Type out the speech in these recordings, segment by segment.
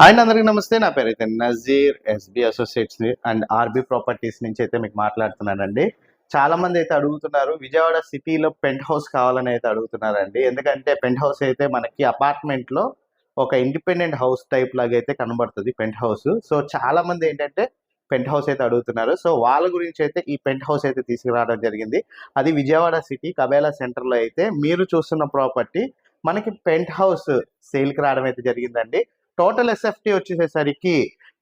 Hi అందరికీ నమస్తే. నా పేరు అయితే Nazeer SB associates and RB properties నుంచి అయితే మీకు మాట్లాడుతున్నానండి. చాలా మంది అయితే అడుగుతున్నారు విజయవాడ సిటీలో పెంట్ హౌస్ కావాలని అయితే అడుగుతున్నారండి. ఎందుకంటే పెంట్ హౌస్ అయితే మనకి అపార్ట్మెంట్లో ఒక ఇండిపెండెంట్ హౌస్ టైప్ లాగా అయితే కనబడుతుంది పెంట్ హౌస్. సో చాలా మంది ఏంటంటే పెంట్ హౌస్ అయితే అడుగుతున్నారు. సో వాళ్ళ గురించి అయితే ఈ పెంట్ హౌస్ అయితే తీసుకురావడం జరిగింది. అది విజయవాడ సిటీ కబేలా సెంటర్లో అయితే మీరు చూస్తున్న ప్రాపర్టీ మనకి పెంట్ హౌస్ సేల్కి రావడం అయితే జరిగిందండి. టోటల్ ఎస్ఎఫ్టీ వచ్చేసరికి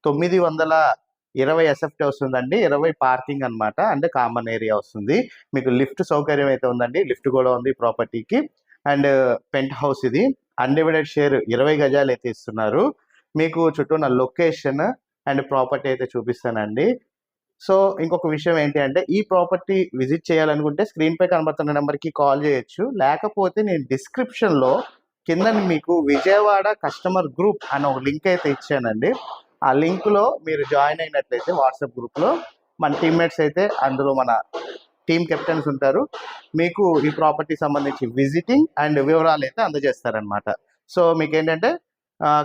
తొమ్మిది వందల ఇరవై ఎస్ఎఫ్టీ వస్తుందండి. ఇరవై పార్కింగ్ అన్నమాట. అంటే కామన్ ఏరియా వస్తుంది. మీకు లిఫ్ట్ సౌకర్యం అయితే ఉందండి. లిఫ్ట్ కూడా ఉంది ప్రాపర్టీకి. అండ్ పెంట్ హౌస్ ఇది. అన్డివైడెడ్ షేర్ ఇరవై గజాలు అయితే ఇస్తున్నారు. మీకు చుట్టూ నా లొకేషన్ అండ్ ప్రాపర్టీ అయితే చూపిస్తానండి. సో ఇంకొక విషయం ఏంటి అంటే ఈ ప్రాపర్టీ విజిట్ చేయాలనుకుంటే స్క్రీన్పై కనబడుతున్న నెంబర్కి కాల్ చేయొచ్చు. లేకపోతే నేను డిస్క్రిప్షన్లో కింద మీకు విజయవాడ కస్టమర్ గ్రూప్ అని ఒక లింక్ అయితే ఇచ్చానండి. ఆ లింక్లో మీరు జాయిన్ అయినట్లయితే వాట్సాప్ గ్రూప్లో మన టీమ్మేట్స్ అయితే అందులో మన టీమ్ కెప్టెన్స్ ఉంటారు. మీకు ఈ ప్రాపర్టీ సంబంధించి విజిటింగ్ అండ్ వివరాలు అయితే అందజేస్తారనమాట సో మీకు ఏంటంటే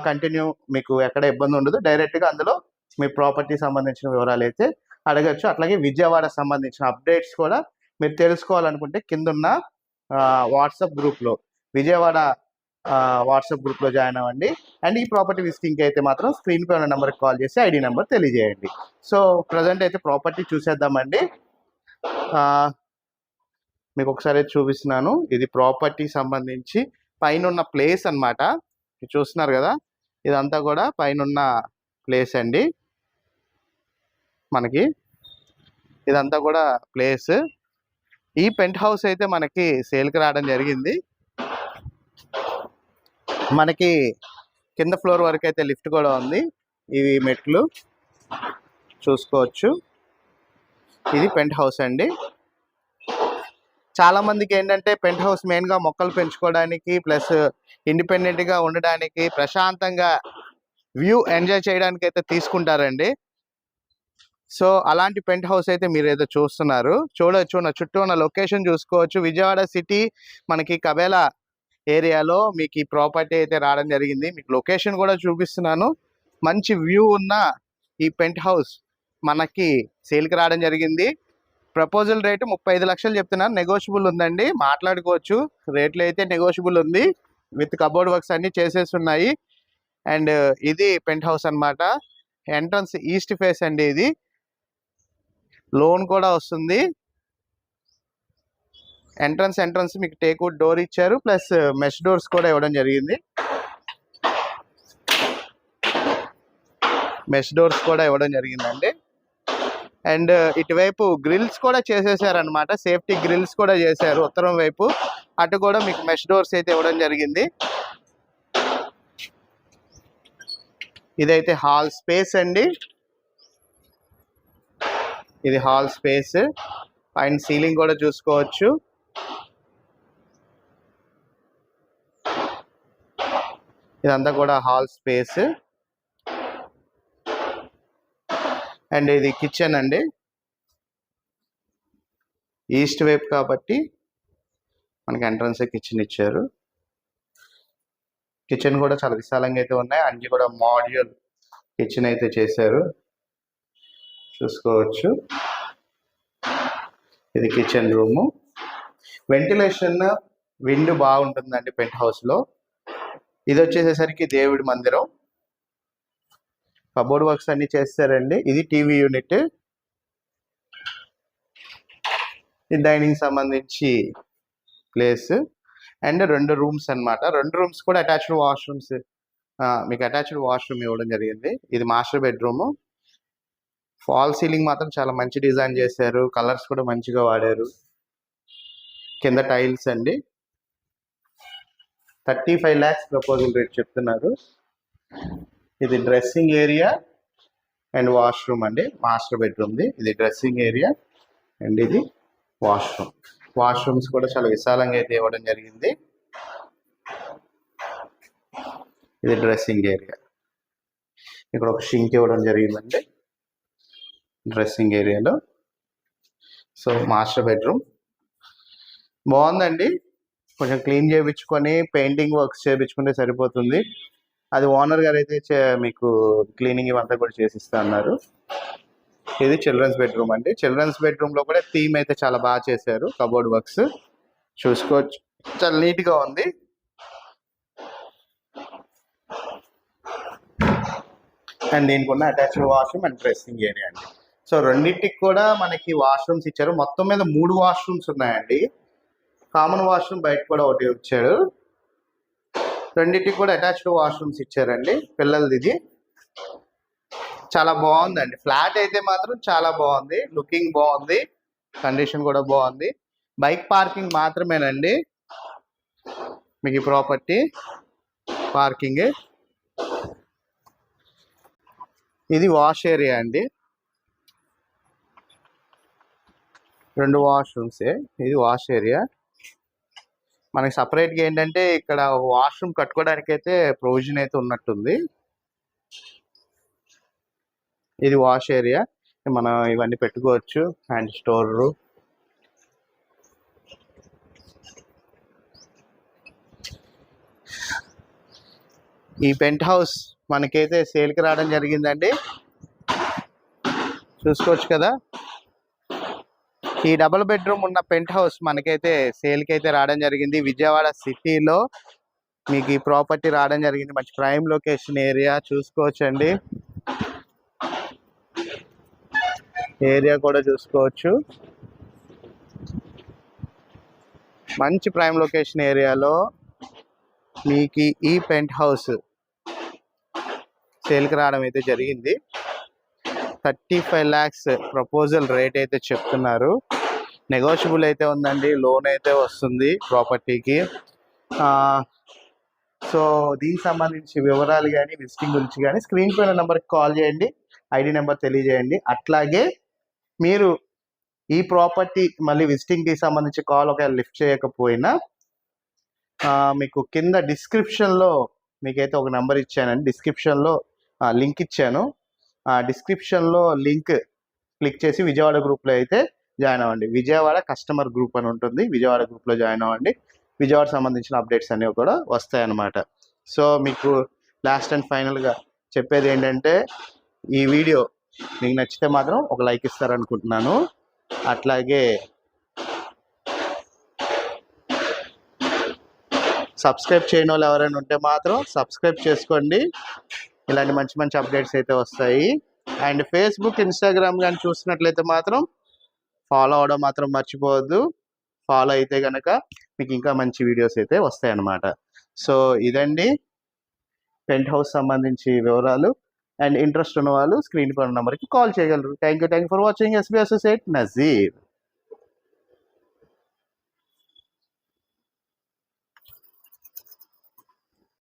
కంటిన్యూ మీకు ఎక్కడ ఇబ్బంది ఉండదు. డైరెక్ట్గా అందులో మీ ప్రాపర్టీ సంబంధించిన వివరాలు అయితే అడగచ్చు. అట్లాగే విజయవాడ సంబంధించిన అప్డేట్స్ కూడా మీరు తెలుసుకోవాలనుకుంటే కిందున్న వాట్సాప్ గ్రూప్లో విజయవాడ వాట్సాప్ గ్రూప్లో జాయిన్ అవ్వండి. అండ్ ఈ ప్రాపర్టీ విజిటింగ్కి అయితే మాత్రం స్క్రీన్ పై ఉన్న నెంబర్కి కాల్ చేసి ఐడి నెంబర్ తెలియజేయండి. సో ప్రజెంట్ అయితే ప్రాపర్టీ చూసేద్దామండి. మీకు ఒకసారి చూపిస్తున్నాను. ఇది ప్రాపర్టీ సంబంధించి పైన ఉన్న ప్లేస్ అన్నమాట. చూస్తున్నారు కదా? ఇదంతా కూడా పైన ఉన్న ప్లేస్ అండి. మనకి ఇదంతా కూడా ప్లేస్. ఈ పెంట్ హౌస్ అయితే మనకి సేల్కి రావడం జరిగింది. మనకి కింద ఫ్లోర్ వరకు అయితే లిఫ్ట్ కూడా ఉంది. ఇవి మెట్లు. చూసుకోవచ్చు. ఇది పెంట్ హౌస్ అండి. చాలా మందికి ఏంటంటే పెంట్ హౌస్ మెయిన్గా మొక్కలు పెంచుకోవడానికి ప్లస్ ఇండిపెండెంట్గా ఉండడానికి ప్రశాంతంగా వ్యూ ఎంజాయ్ చేయడానికి అయితే తీసుకుంటారండి. సో అలాంటి పెంట్ హౌస్ అయితే మీరు ఏదో చూస్తున్నారు. చూడొచ్చు నా చుట్టూ ఉన్న లొకేషన్ చూసుకోవచ్చు. విజయవాడ సిటీ మనకి కబేలా ఏరియాలో మీకు ఈ ప్రాపర్టీ అయితే రావడం జరిగింది. మీకు లొకేషన్ కూడా చూపిస్తున్నాను. మంచి వ్యూ ఉన్న ఈ పెంట్ హౌస్ మనకి సేల్కి రావడం జరిగింది. ప్రపోజల్ రేటు ముప్పై ఐదు లక్షలు చెప్తున్నాను. నెగోషియబుల్ ఉందండి. మాట్లాడుకోవచ్చు. రేట్లు అయితే నెగోషియబుల్ ఉంది. విత్ కబోర్డ్ వర్క్స్ అన్ని చేసేసి ఉన్నాయి అండ్ ఇది పెంట్ హౌస్ అన్నమాట. ఎంట్రన్స్ ఈస్ట్ ఫేస్ అండి ఇది. లోన్ కూడా వస్తుంది. ఎంట్రన్స్ ఎంట్రన్స్ మీకు టేక్వుడ్ డోర్ ఇచ్చారు ప్లస్ మెష్ డోర్స్ కూడా ఇవ్వడం జరిగింది. మెష్ డోర్స్ కూడా ఇవ్వడం జరిగిందండి. అండ్ ఇటువైపు గ్రిల్స్ కూడా చేసేసారనమాట సేఫ్టీ గ్రిల్స్ కూడా చేశారు ఉత్తరం వైపు. అటు కూడా మీకు మెష్ డోర్స్ అయితే ఇవ్వడం జరిగింది. ఇదైతే హాల్ స్పేస్ అండి. ఇది హాల్ స్పేస్. పైన సీలింగ్ కూడా చూసుకోవచ్చు. ఇదంతా కూడా హాల్ స్పేస్. అండ్ ఇది కిచెన్ అండి. ఈస్ట్ వైపు కాబట్టి మనకి ఎంట్రన్స్ కిచెన్ ఇచ్చారు. కిచెన్ కూడా చాలా విశాలంగా అయితే ఉన్నాయి. అన్ని కూడా మాడ్యూల్ కిచెన్ అయితే చేశారు. చూసుకోవచ్చు. ఇది కిచెన్ రూము. వెంటిలేషన్ విండ్ బాగుంటుందండి పెంట్ హౌస్లో. ఇది వచ్చేసేసరికి దేవుడి మందిరం. కబోర్డ్ వర్క్స్ అన్ని చేస్తారండి. ఇది టీవీ యూనిట్. ఇది డైనింగ్ సంబంధించి ప్లేస్. అండ్ రెండు రూమ్స్ అన్నమాట. రెండు రూమ్స్ కూడా అటాచ్డ్ వాష్రూమ్స్. మీకు అటాచ్డ్ వాష్రూమ్ ఇవ్వడం జరిగింది. ఇది మాస్టర్ బెడ్రూమ్. ఫాల్ సీలింగ్ మాత్రం చాలా మంచి డిజైన్ చేశారు. కలర్స్ కూడా మంచిగా వాడారు. కింద టైల్స్ అండి. Thirty five lakhs proposal rate చెప్తున్నారు. ఇది డ్రెస్సింగ్ ఏరియా అండ్ వాష్రూమ్ అండి. మాస్టర్ బెడ్రూమ్ది ఇది డ్రెస్సింగ్ ఏరియా అండ్ ఇది వాష్రూమ్ వాష్రూమ్స్ కూడా చాలా విశాలంగా అయితే ఇవ్వడం జరిగింది. ఇది డ్రెస్సింగ్ ఏరియా ఇక్కడ ఒక షింక్ ఇవ్వడం జరిగిందండి. డ్రెస్సింగ్ ఏరియాలో సో మాస్టర్ బెడ్రూమ్ బాగుందండి. కొంచెం క్లీన్ చేయించుకొని పెయింటింగ్ వర్క్స్ చేయించుకుంటే సరిపోతుంది. అది ఓనర్ గారు అయితే చే- మీకు క్లీనింగ్ ఇవంతా కూడా చేసిస్తా అన్నారు. ఇది చిల్డ్రన్స్ బెడ్రూమ్ అండి. చిల్డ్రన్స్ బెడ్రూమ్లో కూడా థీమ్ అయితే చాలా బాగా చేశారు కబోర్డ్ వర్క్స్. చూసుకోవచ్చు. చాలా నీట్గా ఉంది. అండ్ దీనికి ఉన్న attached washroom and dressing area అండి. సో రెండింటికి కూడా మనకి వాష్రూమ్స్ ఇచ్చారు. మొత్తం మీద మూడు వాష్రూమ్స్ ఉన్నాయండి. కామన్ వాష్రూమ్ బయట కూడా ఒకటి ఇచ్చాడు. రెండింటికి కూడా అటాచ్డ్ వాష్రూమ్స్ ఇచ్చారండి పిల్లలది ఇది. చాలా బాగుందండి. ఫ్లాట్ అయితే మాత్రం చాలా బాగుంది. లుకింగ్ బాగుంది. కండిషన్ కూడా బాగుంది. బైక్ పార్కింగ్ మాత్రమేనండి. మీకు ఈ ప్రాపర్టీ పార్కింగ్ ఇది వాష్ ఏరియా అండి. రెండు వాష్రూమ్సే ఇది వాష్ ఏరియా మనకి సపరేట్గా ఏంటంటే ఇక్కడ వాష్రూమ్ కట్టుకోవడానికి అయితే ప్రొవిజన్ అయితే ఉన్నట్టుంది. ఇది వాష్ ఏరియా మనం ఇవన్నీ పెట్టుకోవచ్చు. అండ్ స్టోర్ ఈ పెంట్ హౌస్ మనకైతే సేల్కి రావడం జరిగిందండి. చూసుకోవచ్చు కదా. ఈ డబుల్ బెడ్రూమ్ ఉన్న పెంట్ హౌస్ మనకైతే సేల్కి అయితే రావడం జరిగింది. విజయవాడ సిటీలో మీకు ఈ ప్రాపర్టీ రావడం జరిగింది. మంచి ప్రైమ్ లొకేషన్ ఏరియా చూసుకోవచ్చండి. ఏరియా కూడా చూసుకోవచ్చు. మంచి ప్రైమ్ లొకేషన్ ఏరియాలో మీకు ఈ పెంట్ హౌస్ సేల్కి రావడం అయితే జరిగింది. Thirty five lakhs proposal rate అయితే చెప్తున్నారు. నెగోషియబుల్ అయితే ఉందండి లోన్ అయితే వస్తుంది ప్రాపర్టీకి సో దీనికి సంబంధించి వివరాలు కానీ విజిటింగ్ గురించి కానీ స్క్రీన్ పైన నెంబర్కి కాల్ చేయండి ఐడి నెంబర్ తెలియజేయండి. అట్లాగే మీరు ఈ ప్రాపర్టీ మళ్ళీ విజిటింగ్కి సంబంధించి కాల్ ఒకవేళ లిఫ్ట్ చేయకపోయినా మీకు కింద డిస్క్రిప్షన్లో మీకైతే ఒక నెంబర్ ఇచ్చానండి. డిస్క్రిప్షన్లో లింక్ ఇచ్చాను. ఆ డిస్క్రిప్షన్లో లింక్ క్లిక్ చేసి విజయవాడ గ్రూప్లో అయితే జాయిన్ అవ్వండి. విజయవాడ కస్టమర్ గ్రూప్ అని ఉంటుంది. విజయవాడ గ్రూప్లో జాయిన్ అవ్వండి. విజయవాడ సంబంధించిన అప్డేట్స్ అనేవి కూడా వస్తాయి అన్నమాట సో మీకు లాస్ట్ అండ్ ఫైనల్గా చెప్పేది ఏంటంటే ఈ వీడియో మీకు నచ్చితే మాత్రం ఒక లైక్ ఇస్తారనుకుంటున్నాను. అట్లాగే సబ్స్క్రైబ్ చేయని వాళ్ళు ఎవరైనా ఉంటే మాత్రం సబ్స్క్రైబ్ చేసుకోండి. ఇలాంటి మంచి మంచి అప్డేట్స్ అయితే వస్తాయి. అండ్ ఫేస్బుక్ ఇన్స్టాగ్రామ్ కానీ చూసినట్లయితే మాత్రం ఫాలో అవడం మాత్రం మర్చిపోవద్దు. ఫాలో అయితే కనుక మీకు ఇంకా మంచి వీడియోస్ అయితే వస్తాయి అన్నమాట సో ఇదండి. పెంట్ హౌస్ సంబంధించి వివరాలు. అండ్ ఇంట్రెస్ట్ ఉన్న వాళ్ళు స్క్రీన్ పైన నెంబర్కి కాల్ చేయగలరు. Thank you thank you for watching SB associate Nazeer.